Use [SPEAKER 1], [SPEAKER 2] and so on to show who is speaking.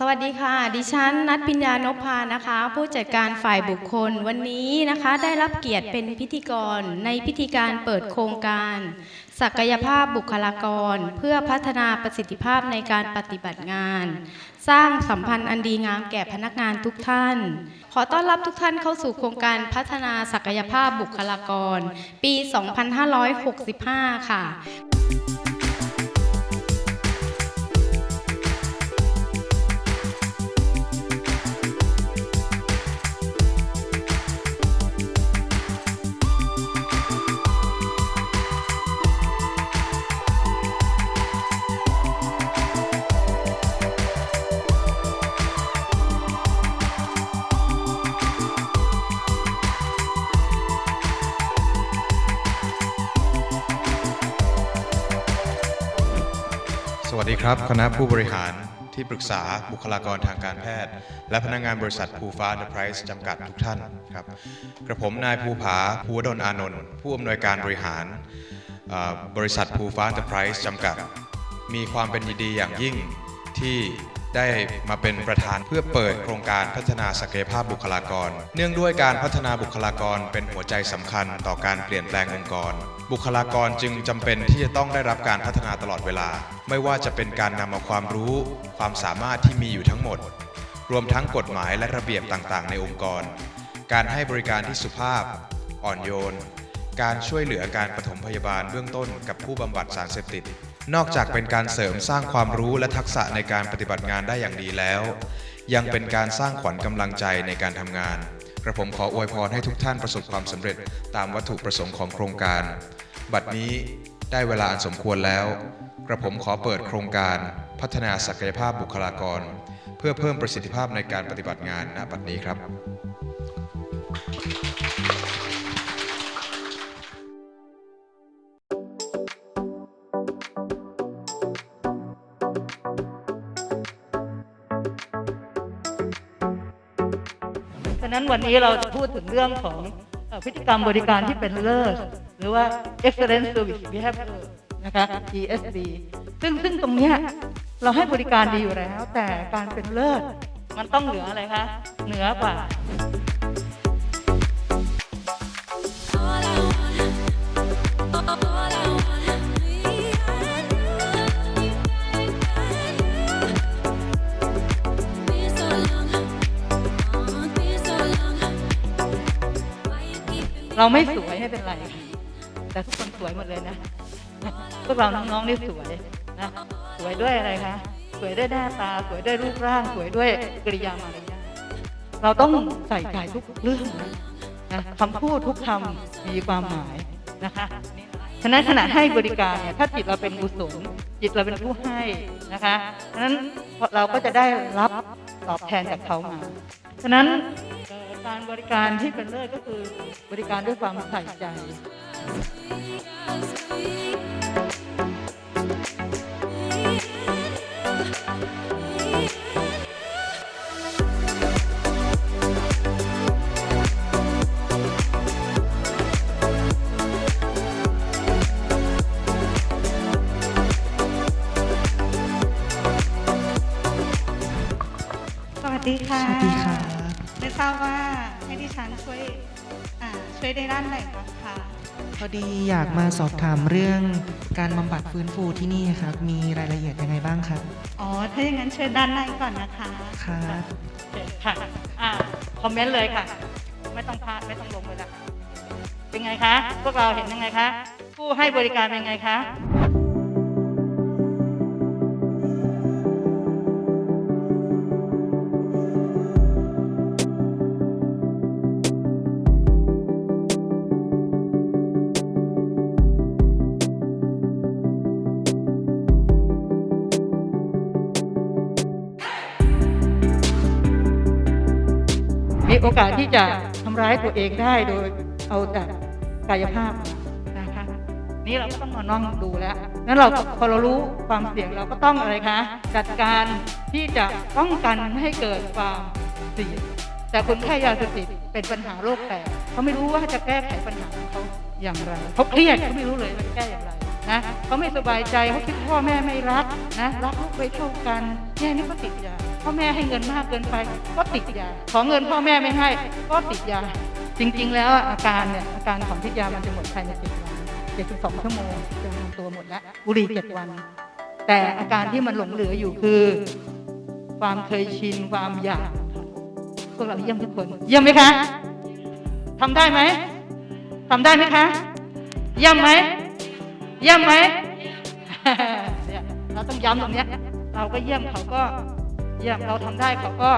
[SPEAKER 1] สวัสดีค่ะ ดิฉันนัทพิญญานพพานะคะ ผู้จัดการฝ่ายบุคคลวันนี้นะคะได้รับเกียรติเป็นพิธีกรในพิธีการเปิดโครงการ ศักยภาพบุคลากร เพื่อพัฒนาประสิทธิภาพในการปฏิบัติงาน สร้างสัมพันธ์อันดีงามแก่พนักงานทุกท่าน ขอต้อนรับทุกท่านเข้าสู่โครงการพัฒนาศักยภาพบุคลากร ปี 2565 ค่ะ
[SPEAKER 2] วัสดีครับ คณะผู้บริหารที่ปรึกษาบุคลากรทางการแพทย์ และพนักงานบริษัทภูฟ้าเดอะไพรส์จำกัดทุกท่านครับกระผมนายภูผาภูวดลอานนท์ผู้อำนวยการบริหารบริษัทภูฟ้าเดอะไพรส์จำกัด มีความเป็นยินดีอย่างยิ่งที่ ได้มาเป็นประธานเพื่อเปิดโครงการพัฒนาศักยภาพบุคลากร เนื่องด้วยการพัฒนาบุคลากรเป็นหัวใจสำคัญต่อการเปลี่ยนแปลงองค์กร บุคลากรจึงจำเป็นที่จะต้องได้รับการพัฒนาตลอดเวลา ไม่ว่าจะเป็นการนำเอาความรู้ ความสามารถที่มีอยู่ทั้งหมด รวมทั้งกฎหมายและระเบียบต่างๆ ในองค์กร การให้บริการที่สุภาพ อ่อนโยน การช่วยเหลือการปฐมพยาบาลเบื้องต้นกับผู้บำบัดสารเสพติด นอกจากเป็นการเสริมสร้างความรู้และทักษะในการปฏิบัติงานได้อย่างดีแล้ว ยังเป็นการสร้างขวัญกำลังใจในการทำงานกระผมขออวยพรให้ทุกท่านประสบความสำเร็จตามวัตถุประสงค์ของโครงการ บัดนี้ได้เวลาอันสมควรแล้ว กระผมขอเปิดโครงการพัฒนาศักยภาพบุคลากร เพื่อเพิ่มประสิทธิภาพในการปฏิบัติงานณบัดนี้ครับะ
[SPEAKER 3] นั้นวันนี้เราจะพูดถึงเรื่องของพฤติกรรมบริการที่เป็นเลิศหรือว่า excellent service behavior นะคะ ESB ซึ่งซึ่งตรงเนี้ยเราให้บริการดีอยู่แล้ว แต่การเป็นเลิศมันต้องเหนืออะไรคะ เหนือกว่า เราไม่สวยไม่เป็นไร แต่ทุกคนสวยหมดเลยนะ พวกเราน้องๆนี่สวยนะสวยด้วยอะไรคะ สวยด้วยหน้าตา สวยด้วยรูปร่าง สวยด้วยกริยามารยาทเราต้องใส่ใจทุกเรื่องนะคำพูดทุกคำมีความหมายนะคะฉะนั้นขณะให้บริการเนี่ยถ้าจิตเราเป็นกุศลจิตเราเป็นผู้ให้นะคะฉะนั้นเราก็จะได้รับตอบแทนจากเขามาฉะนั้น การบริการที่เป็นเลิศก็คือบริการด้วยความใส่ใจ
[SPEAKER 4] สวัสดีค่ะ
[SPEAKER 5] สวัสดีค่ะ
[SPEAKER 4] ทราบว่าให้ดิฉันช่วยอ่าช่วยได้ด้านไหนบ้างคะ
[SPEAKER 5] พอดีอยากมาสอบถามเรื่องการบำบัดฟื้นฟูที่นี่ครับ มีรายละเอียดยังไงบ้างครับ
[SPEAKER 4] อ๋อ ถ้าอย่างนั้นเชิญด้านในก่อนนะคะ
[SPEAKER 5] ครับ
[SPEAKER 3] โอเคค่ะอ่าคอมเมนต์เลยค่ะ ไม่ต้องพาดไม่ต้องลงเลยนะคะเป็นไงคะ พวกเราเห็นยังไงคะ ผู้ให้บริการเป็นไงคะ มีโอกาสที่จะทำร้ายตัวเองได้โดยเอาแต่กายภาพนะคะนี่เราก็ต้องมานั่งดูแล้วนั้นเราพอเรารู้ความเสี่ยงเราก็ต้องอะไรคะจัดการที่จะป้องกันไม่ให้เกิดความเสี่ยงแต่คนไข้ยาเสพติดเป็นปัญหาโรคแตกเขาไม่รู้ว่าจะแก้ไขปัญหาของเขาอย่างไรเขาเครียดเขาไม่รู้เลยว่าจะแก้อย่างไรนะเขาไม่สบายใจเขาคิดพ่อแม่ไม่รักนะรักลูกไปเท่ากันแค่นี้ก็ติดยา พ่อแม่ให้เงินมากเกินไป ก็ติดยา ขอเงินพ่อแม่ไม่ให้ ก็ติดยา จริง ๆ แล้วอาการเนี่ยอาการของติดยามันจะหมดภายในเจ็ดวันเจ็ดสิบสองชั่วโมงจะทำตัวหมดแล้วบุหรี่เจ็ดวัน แต่อาการที่มันหลงเหลืออยู่คือ ความเคยชินความอยากพวกเราเยี่ยมทุกคน เยี่ยมไหมคะทำได้ไหมทำได้ไหมคะเยี่ยมไหมเยี่ยมไหมเราต้องย้ำตรงนี้เราก็เยี่ยมเขาก็ เยี่ยมเราทำได้เขาก็